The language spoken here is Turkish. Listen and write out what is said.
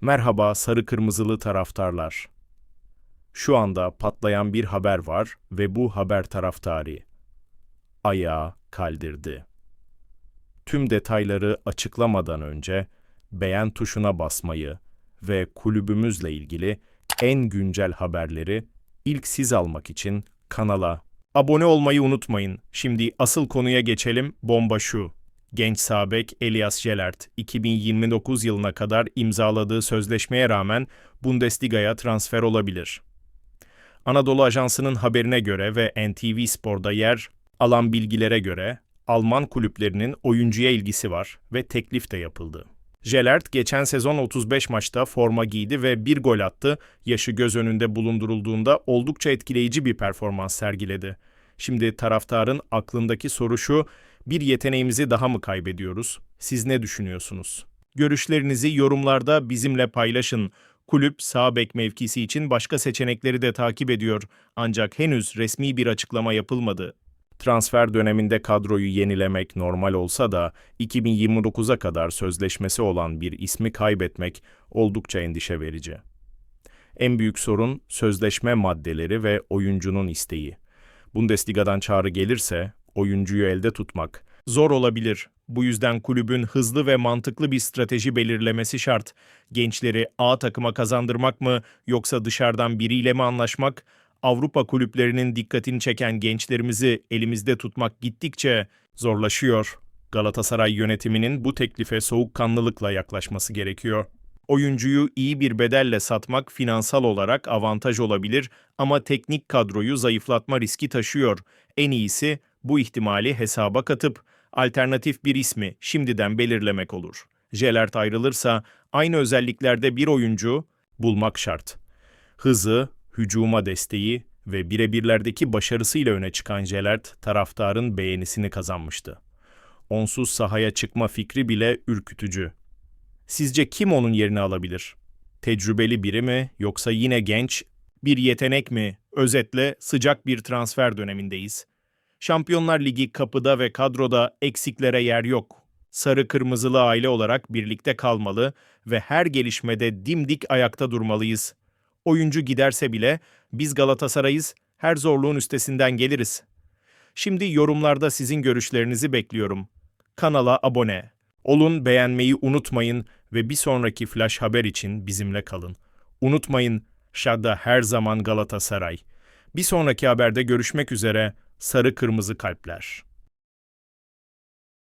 Merhaba sarı kırmızılı taraftarlar. Şu anda patlayan bir haber var ve bu haber taraftarı ayağa kaldırdı. Tüm detayları açıklamadan önce beğen tuşuna basmayı ve kulübümüzle ilgili en güncel haberleri ilk siz almak için kanala abone olmayı unutmayın. Şimdi asıl konuya geçelim. Bomba şu. Genç sabek Elias Jelert 2029 yılına kadar imzaladığı sözleşmeye rağmen Bundesliga'ya transfer olabilir. Anadolu Ajansı'nın haberine göre ve NTV Spor'da yer alan bilgilere göre Alman kulüplerinin oyuncuya ilgisi var ve teklif de yapıldı. Jelert geçen sezon 35 maçta forma giydi ve bir gol attı. Yaşı göz önünde bulundurulduğunda oldukça etkileyici bir performans sergiledi. Şimdi taraftarın aklındaki soru şu, bir yeteneğimizi daha mı kaybediyoruz? Siz ne düşünüyorsunuz? Görüşlerinizi yorumlarda bizimle paylaşın. Kulüp sağ bek mevkisi için başka seçenekleri de takip ediyor ancak henüz resmi bir açıklama yapılmadı. Transfer döneminde kadroyu yenilemek normal olsa da 2029'a kadar sözleşmesi olan bir ismi kaybetmek oldukça endişe verici. En büyük sorun sözleşme maddeleri ve oyuncunun isteği. Bundesliga'dan çağrı gelirse oyuncuyu elde tutmak zor olabilir. Bu yüzden kulübün hızlı ve mantıklı bir strateji belirlemesi şart. Gençleri A takıma kazandırmak mı yoksa dışarıdan biriyle mi anlaşmak? Avrupa kulüplerinin dikkatini çeken gençlerimizi elimizde tutmak gittikçe zorlaşıyor. Galatasaray yönetiminin bu teklife soğukkanlılıkla yaklaşması gerekiyor. Oyuncuyu iyi bir bedelle satmak finansal olarak avantaj olabilir ama teknik kadroyu zayıflatma riski taşıyor. En iyisi bu ihtimali hesaba katıp alternatif bir ismi şimdiden belirlemek olur. Jelert ayrılırsa aynı özelliklerde bir oyuncu bulmak şart. Hızı, hücuma desteği ve birebirlerdeki başarısıyla öne çıkan Jelert taraftarın beğenisini kazanmıştı. Onsuz sahaya çıkma fikri bile ürkütücü. Sizce kim onun yerini alabilir? Tecrübeli biri mi yoksa yine genç bir yetenek mi? Özetle sıcak bir transfer dönemindeyiz. Şampiyonlar Ligi kapıda ve kadroda eksiklere yer yok. Sarı kırmızılı aile olarak birlikte kalmalı ve her gelişmede dimdik ayakta durmalıyız. Oyuncu giderse bile biz Galatasaray'ız, her zorluğun üstesinden geliriz. Şimdi yorumlarda sizin görüşlerinizi bekliyorum. Kanala abone. Olun beğenmeyi unutmayın ve bir sonraki flash haber için bizimle kalın. Unutmayın, Şadda her zaman Galatasaray. Bir sonraki haberde görüşmek üzere. Sarı kırmızı kalpler.